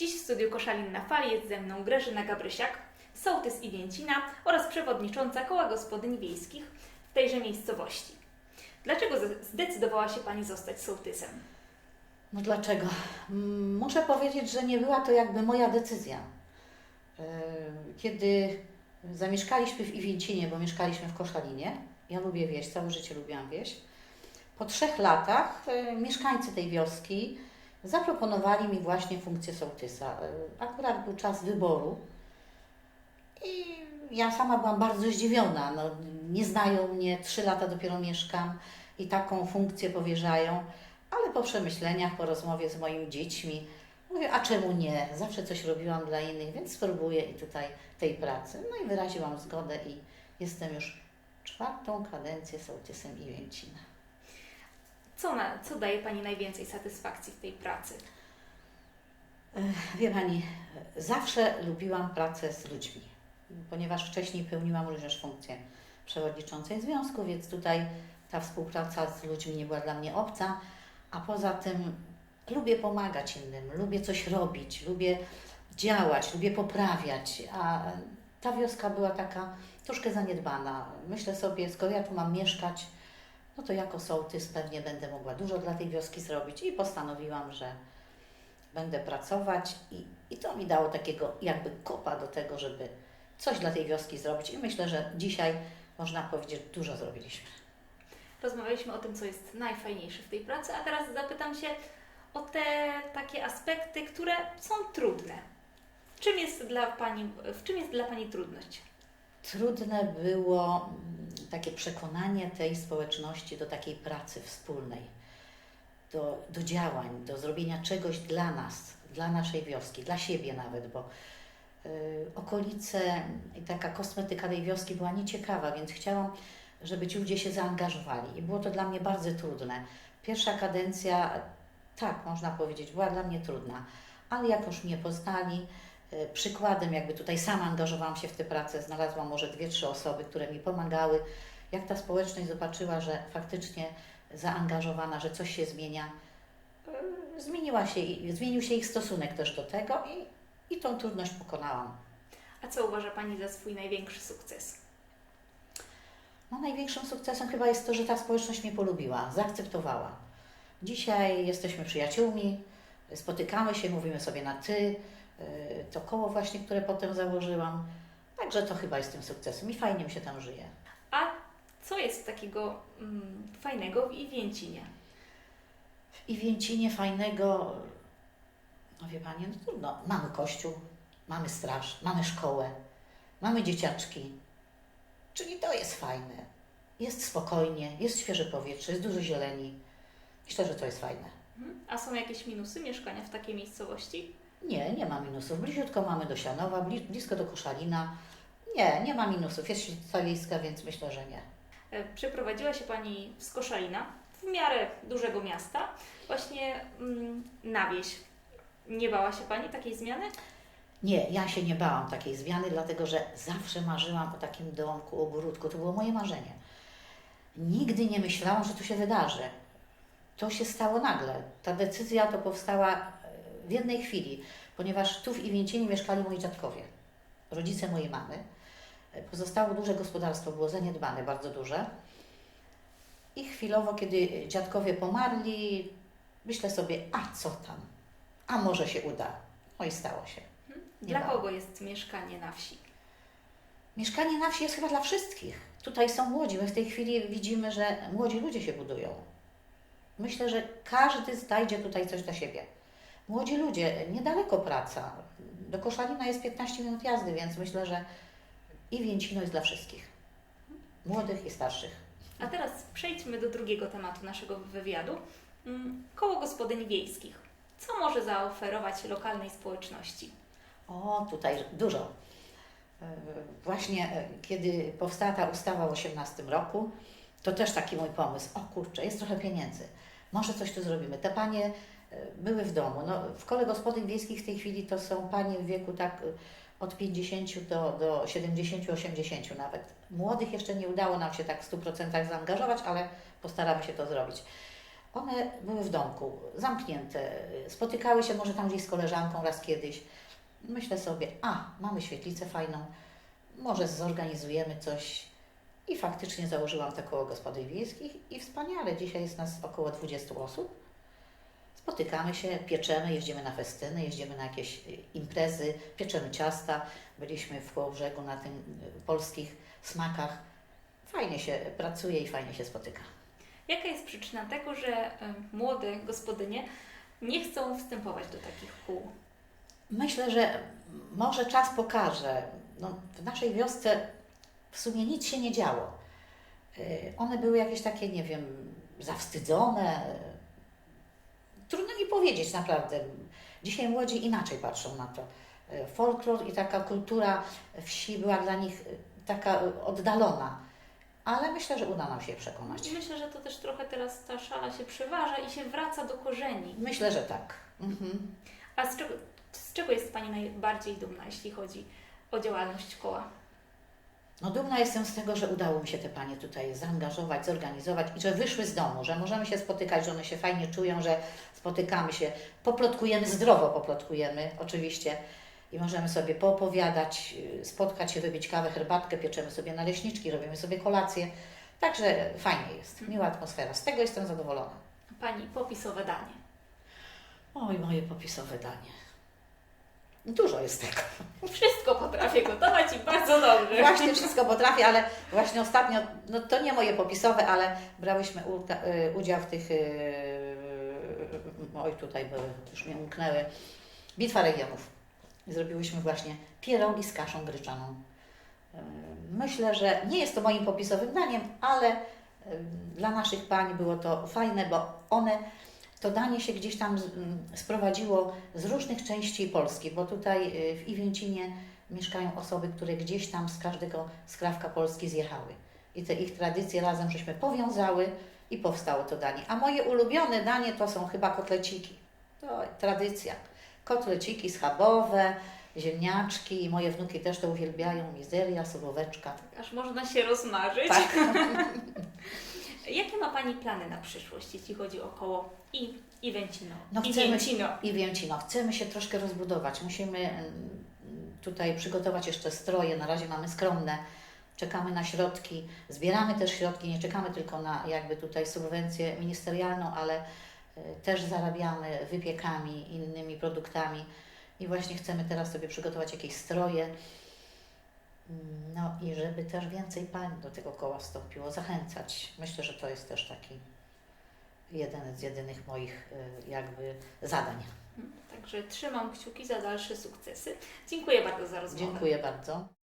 Dziś w studiu Koszalin na Fali jest ze mną Grażyna Gabrysiak, sołtys i Więcina oraz przewodnicząca Koła Gospodyń Wiejskich w tejże miejscowości. Dlaczego zdecydowała się Pani zostać sołtysem? No dlaczego? Muszę powiedzieć, że nie była to jakby moja decyzja. E, Kiedy zamieszkaliśmy w Iwięcinie, bo mieszkaliśmy w Koszalinie, ja lubię wieś, całe życie lubiłam wieś. Po trzech latach e, mieszkańcy tej wioski zaproponowali mi właśnie funkcję sołtysa. E, Akurat był czas wyboru i ja sama byłam bardzo zdziwiona. No, nie znają mnie, trzy lata dopiero mieszkam i taką funkcję powierzają. Ale po przemyśleniach, po rozmowie z moimi dziećmi, mówię, a czemu nie? Zawsze coś robiłam dla innych, więc spróbuję i tutaj tej pracy. No i wyraziłam zgodę i jestem już czwartą kadencję sołtysem Iwięcina. Co, na, co daje Pani najwięcej satysfakcji w tej pracy? Wie Pani, zawsze lubiłam pracę z ludźmi, ponieważ wcześniej pełniłam również funkcję przewodniczącej związku, więc tutaj ta współpraca z ludźmi nie była dla mnie obca, a poza tym lubię pomagać innym, lubię coś robić, lubię działać, lubię poprawiać, a ta wioska była taka troszkę zaniedbana. Myślę sobie, skoro ja tu mam mieszkać, no to jako sołtys pewnie będę mogła dużo dla tej wioski zrobić i postanowiłam, że będę pracować i, i to mi dało takiego jakby kopa do tego, żeby coś dla tej wioski zrobić i myślę, że dzisiaj można powiedzieć, dużo zrobiliśmy. Rozmawialiśmy o tym, co jest najfajniejsze w tej pracy, a teraz zapytam się o te takie aspekty, które są trudne. Czym jest dla Pani, w czym jest dla Pani trudność? Trudne było mm, takie przekonanie tej społeczności do takiej pracy wspólnej, do, do działań, do zrobienia czegoś dla nas, dla naszej wioski, dla siebie nawet, bo y, okolice i taka kosmetyka tej wioski była nieciekawa, więc chciałam, żeby ci ludzie się zaangażowali i było to dla mnie bardzo trudne. Pierwsza kadencja, tak można powiedzieć, była dla mnie trudna, ale jak już mnie poznali, przykładem jakby tutaj sama angażowałam się w tę pracę, znalazłam może dwie, trzy osoby, które mi pomagały. Jak ta społeczność zobaczyła, że faktycznie zaangażowana, że coś się zmienia, y, zmieniła się, i- zmienił się ich stosunek też do tego i, i tą trudność pokonałam. A co uważa Pani za swój największy sukces? No, największym sukcesem chyba jest to, że ta społeczność mnie polubiła, zaakceptowała. Dzisiaj jesteśmy przyjaciółmi, spotykamy się, mówimy sobie na ty. To koło właśnie, które potem założyłam. Także to chyba jest tym sukcesem i fajnie mi się tam żyje. A co jest takiego mm, fajnego w Iwięcinie? W Iwięcinie fajnego, no wie Pani, no trudno. Mamy kościół, mamy straż, mamy szkołę, mamy dzieciaczki. Czyli to jest fajne. Jest spokojnie, jest świeże powietrze, jest dużo zieleni. Myślę, że to jest fajne. Mhm. A są jakieś minusy mieszkania w takiej miejscowości? Nie, nie ma minusów. Bliziutko mamy do Sianowa, bli- blisko do Koszalina. Nie, nie ma minusów. Jest świetla wiejska, więc myślę, że nie. E, Przeprowadziła się Pani z Koszalina, w miarę dużego miasta, właśnie mm, na wieś. Nie bała się Pani takiej zmiany? Nie, ja się nie bałam takiej zmiany, dlatego że zawsze marzyłam o takim domku, ogródku. To było moje marzenie. Nigdy nie myślałam, że to się wydarzy. To się stało nagle. Ta decyzja to powstała w jednej chwili, ponieważ tu w Iwięcinie mieszkali moi dziadkowie, rodzice mojej mamy. E, Pozostało duże gospodarstwo, było zaniedbane, bardzo duże. I chwilowo, kiedy dziadkowie pomarli, myślę sobie, a co tam? A może się uda? No i stało się. Nie Dla kogo jest mieszkanie na wsi? Mieszkanie na wsi jest chyba dla wszystkich. Tutaj są młodzi. My w tej chwili widzimy, że młodzi ludzie się budują. Myślę, że każdy znajdzie tutaj coś dla siebie. Młodzi ludzie, niedaleko praca. Do Koszalina jest 15 minut jazdy, więc myślę, że i Więcino jest dla wszystkich. Młodych i starszych. A teraz przejdźmy do drugiego tematu naszego wywiadu. Mm, Koło gospodyń wiejskich. Co może zaoferować lokalnej społeczności? O, tutaj dużo. E, Właśnie e, kiedy powstała ta ustawa w 18 roku, to też taki mój pomysł. O kurczę, jest trochę pieniędzy. Może coś tu zrobimy. Te panie były w domu. No, w kole gospodyń wiejskich w tej chwili to są panie w wieku tak e, od 50 do, do 70-80 nawet. Młodych jeszcze nie udało nam się tak w 100% zaangażować, ale postaramy się to zrobić. One były w domku, zamknięte, spotykały się może tam gdzieś z koleżanką raz kiedyś. Myślę sobie, a, mamy świetlicę fajną, może zorganizujemy coś. I faktycznie założyłam te koło gospodyń wiejskich i wspaniale, dzisiaj jest nas około 20 osób. Spotykamy się, pieczemy, jeździmy na festyny, jeździmy na jakieś imprezy, pieczemy ciasta. Byliśmy w Kołobrzegu na tym polskich smakach. Fajnie się pracuje i fajnie się spotyka. Jaka jest przyczyna tego, że młode gospodynie nie chcą wstępować do takich kół? Myślę, że może czas pokaże. No, w naszej wiosce w sumie nic się nie działo. Y, One były jakieś takie, nie wiem, zawstydzone. Trudno mi powiedzieć naprawdę. Dzisiaj młodzi inaczej patrzą na to. Y, Folklor i taka kultura wsi była dla nich y, taka y, oddalona. Ale myślę, że uda nam się przekonać. I myślę, że to też trochę teraz ta szala się przeważa i się wraca do korzeni. Myślę, że tak. Mhm. A z czego, z czego jest Pani najbardziej dumna, jeśli chodzi o działalność koła? No dumna jestem z tego, że udało mi się te panie tutaj zaangażować, zorganizować i że wyszły z domu, że możemy się spotykać, że one się fajnie czują, że spotykamy się, poplotkujemy, zdrowo poplotkujemy oczywiście i możemy sobie poopowiadać, yy, spotkać się, wypić kawę, herbatkę, pieczemy sobie naleśniczki, robimy sobie kolację. Także fajnie jest, miła atmosfera. Z tego jestem zadowolona. Pani popisowe danie. Oj, moje popisowe danie. Dużo jest tego. Wszystko potrafię gotować i bardzo dobrze. Właśnie wszystko potrafię, ale właśnie ostatnio, no to nie moje popisowe, ale brałyśmy y, udział w tych, y, oj tutaj były, już mi umknęły, Bitwa Regionów. Zrobiłyśmy właśnie pierogi z kaszą gryczaną. Y, Myślę, że nie jest to moim popisowym daniem, ale y, dla naszych pań było to fajne, bo one, to danie się gdzieś tam z- m, sprowadziło z różnych części Polski, bo tutaj y, w Iwięcinie mieszkają osoby, które gdzieś tam z każdego skrawka Polski zjechały. I te ich tradycje razem żeśmy powiązały i powstało to danie. A moje ulubione danie to są chyba kotleciki. To tradycja. Kotleciki schabowe, ziemniaczki, moje wnuki też to uwielbiają, mizeria, solóweczka. Aż można się rozmarzyć. Tak. Jakie ma Pani plany na przyszłość, jeśli chodzi o koło i Iwęcino? No I chcemy- Więcino. I Więcino, chcemy się troszkę rozbudować. Musimy tutaj przygotować jeszcze stroje. Na razie mamy skromne. Czekamy na środki, zbieramy też środki, nie czekamy tylko na jakby tutaj subwencję ministerialną, ale y, też zarabiamy wypiekami, innymi produktami i właśnie chcemy teraz sobie przygotować jakieś stroje. No i żeby też więcej pań do tego koła wstąpiło, zachęcać. Myślę, że to jest też taki jeden z jedynych moich y, jakby zadań. Także trzymam kciuki za dalsze sukcesy. Dziękuję bardzo za rozmowę. Dziękuję bardzo.